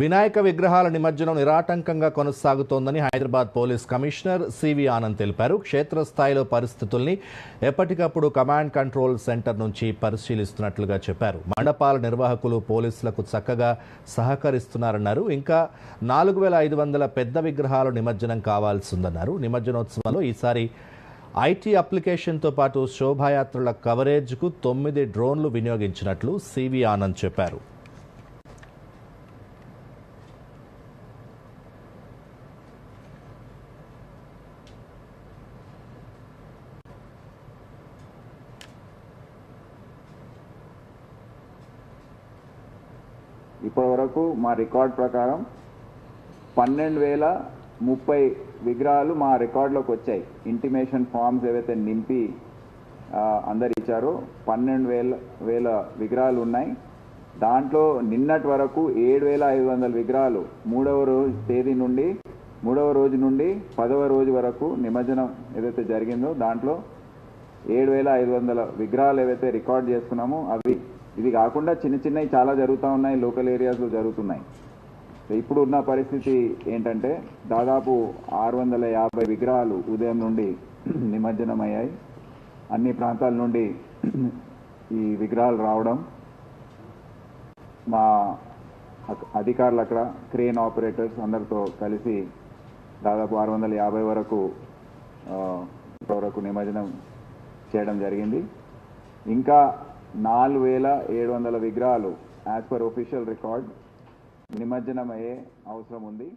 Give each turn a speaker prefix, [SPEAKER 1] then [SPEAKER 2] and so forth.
[SPEAKER 1] వినాయక విగ్రహాల నిమజ్జనం నిరాటంకంగా కొనసాగుతోందని Hyderabad police commissioner CV Anand తెలిపారు. క్షేత్రస్థాయిలో పరిస్థితుల్ని ఎప్పటికప్పుడు కమాండ్ కంట్రోల్ సెంటర్ నుంచి పరిశీలిస్తున్నట్లుగా చెప్పారు. మండపాల నిర్వాహకులు పోలీసులకు చక్కగా సహకరిస్తున్నారన్నారు. ఇంకా నాలుగు వేల ఐదు వందల పెద్ద విగ్రహాలు నిమజ్జనం కావాల్సిందన్నారు. నిమజ్జనోత్సవంలో ఈసారి ఐటీ అప్లికేషన్తో పాటు శోభాయాత్రల కవరేజ్కు తొమ్మిది డ్రోన్లు వినియోగించినట్లు సివి ఆనంద్ చెప్పారు.
[SPEAKER 2] ఇప్పటి వరకు మా రికార్డ్ ప్రకారం పన్నెండు వేల ముప్పై విగ్రహాలు మా రికార్డులోకి వచ్చాయి. ఇంటిమేషన్ ఫామ్స్ ఏవైతే నింపి అందరు ఇచ్చారో పన్నెండు వేల వేల విగ్రహాలు ఉన్నాయి. దాంట్లో నిన్నటి వరకు ఏడు వేల ఐదు వందల విగ్రహాలు మూడవ రోజు తేదీ నుండి మూడవ రోజు నుండి పదవ రోజు వరకు నిమజ్జనం ఏదైతే జరిగిందో దాంట్లో ఏడు వేల ఐదు వందల విగ్రహాలు ఏవైతే రికార్డ్ చేసుకున్నామో అవి ఇది కాకుండా చిన్న చిన్నవి చాలా జరుగుతూ ఉన్నాయి లోకల్ ఏరియాస్లో జరుగుతున్నాయి. ఇప్పుడు ఉన్న పరిస్థితి ఏంటంటే దాదాపు ఆరు వందల యాభై విగ్రహాలు ఉదయం నుండి నిమజ్జనం అయ్యాయి అన్ని ప్రాంతాల నుండి ఈ విగ్రహాలు రావడం. మా అధికారులు అక్కడ క్రేన్ ఆపరేటర్స్ అందరితో కలిసి దాదాపు ఆరు వందల యాభై వరకు వరకు నిమజ్జనం చేయడం జరిగింది. ఇంకా నాలుగు వేల ఏడు వందల విగ్రహాలు యాజ్ పర్ ఒఫీషియల్ రికార్డ్ నిమజ్జనం అయ్యే అవసరం ఉంది.